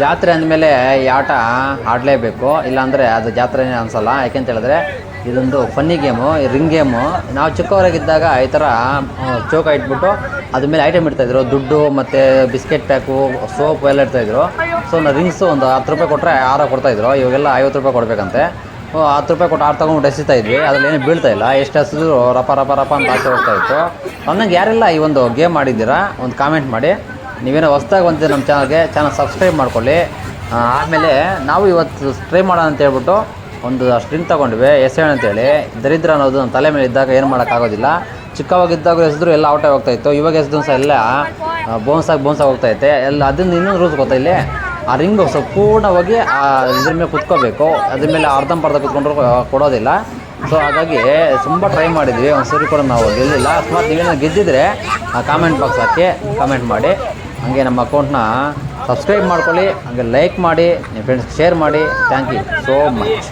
ಜಾತ್ರೆ ಅಂದಮೇಲೆ ಈ ಆಟ ಆಡಲೇಬೇಕು, ಇಲ್ಲಾಂದರೆ ಅದು ಜಾತ್ರೆನೇ ಅನಿಸಲ್ಲ. ಯಾಕೆಂತ ಹೇಳಿದ್ರೆ ಇದೊಂದು ಫನ್ನಿ ಗೇಮು ರಿಂಗ್ ಗೇಮು ನಾವು ಚಿಕ್ಕವರಾಗಿದ್ದಾಗ ಈ ಥರ ಚೌಕ ಇಟ್ಬಿಟ್ಟು ಅದ್ರ ಮೇಲೆ ಐಟಮ್ ಇಡ್ತಾಯಿದ್ರು. ದುಡ್ಡು ಮತ್ತು ಬಿಸ್ಕೆಟ್ ಪ್ಯಾಕು ಸೋಪ್ ಎಲ್ಲ ಇಡ್ತಾಯಿದ್ರು. ಸೊ ನಾವು ರಿಂಗ್ಸು ಒಂದು ಹತ್ತು ರೂಪಾಯಿ ಕೊಟ್ಟರೆ ಆರ ಕೊಡ್ತಾಯಿದ್ರು. ಇವಾಗೆಲ್ಲ ಐವತ್ತು ರೂಪಾಯಿ ಕೊಡಬೇಕಂತೆ. ಹತ್ತು ರೂಪಾಯಿ ಕೊಟ್ಟು ಆರು ತೊಗೊಂಡು ಎಸಿತಾ ಇದ್ವಿ ಅದ್ರಲ್ಲಿ ಏನು ಬೀಳ್ತಾ ಇಲ್ಲ ಎಷ್ಟು ಹಸಿದ್ರು ರಪ ರಪ ರಪ ಅಂತ ಆಸೆ ಹೋಗ್ತಾ ಇತ್ತು ನನಗೆ ಯಾರೆಲ್ಲ ಈ ಒಂದು ಗೇಮ್ ಆಡಿದ್ದೀರಾ, ಒಂದು ಕಾಮೆಂಟ್ ಮಾಡಿ. ನೀವೇನೋ ಹೊಸ್ದಾಗಿ ಬಂದಿರೋ ನಮ್ಮ ಚಾನಲ್ಗೆ, ಚಾನಲ್ ಸಬ್ಸ್ಕ್ರೈಬ್ ಮಾಡ್ಕೊಳ್ಳಿ. ಆಮೇಲೆ ನಾವು ಇವತ್ತು ಟ್ರೈ ಮಾಡೋಣ ಅಂತ ಹೇಳ್ಬಿಟ್ಟು ಒಂದು ಸ್ಟ್ರಿಂಗ್ ತೊಗೊಂಡ್ವಿ, ಎಸೆಯೋಣ ಅಂತೇಳಿ ದರಿದ್ರ ಅನ್ನೋದು ನಮ್ಮ ತಲೆ ಮೇಲೆ ಇದ್ದಾಗ ಏನು ಮಾಡೋಕ್ಕಾಗೋದಿಲ್ಲ ಚಿಕ್ಕವಾಗಿದ್ದಾಗ ಎಸಿದ್ರು ಎಲ್ಲ ಔಟಾಗಿ ಹೋಗ್ತಾ ಇತ್ತು. ಇವಾಗ ಎಸ್ದು ಸಹ ಎಲ್ಲ ಬೋನ್ಸಾಗಿ ಬೋನ್ಸಾಗಿ ಹೋಗ್ತಾ ಐತೆ. ಎಲ್ಲ ಅದನ್ನ ಇನ್ನೊಂದು ರೂಲ್ಸ್ ಗೊತ್ತಾ ಇಲ್ಲಿ? ಆ ರಿಂಗು ಸಂಪೂರ್ಣವಾಗಿ ಆ, ಇದ್ರ ಮೇಲೆ ಕುತ್ಕೋಬೇಕು. ಅದ್ರ ಮೇಲೆ ಅರ್ಧಂಬರ್ಧ ಕುತ್ಕೊಂಡ್ರು ಕೊಡೋದಿಲ್ಲ. ಸೊ ಹಾಗಾಗಿ ತುಂಬ ಟ್ರೈ ಮಾಡಿದ್ವಿ. ಒಂದು ಸರಿ ಕೂಡ ನಾವು ಗೆಲ್ಲಿಲ್ಲ. ಅಕಸ್ಮಾತ್ ನೀವೇನೋ ಗೆದ್ದಿದ್ರೆ ಕಾಮೆಂಟ್ ಬಾಕ್ಸ್ ಹಾಕಿ ಕಾಮೆಂಟ್ ಮಾಡಿ. ಹಾಗೆ ನಮ್ಮ ಅಕೌಂಟ್ನ ಸಬ್ಸ್ಕ್ರೈಬ್ ಮಾಡ್ಕೊಳ್ಳಿ, ಹಾಗೆ ಲೈಕ್ ಮಾಡಿ ನಿಮ್ಮ ಫ್ರೆಂಡ್ಸ್ಗೆ ಶೇರ್ ಮಾಡಿ. Thank you so much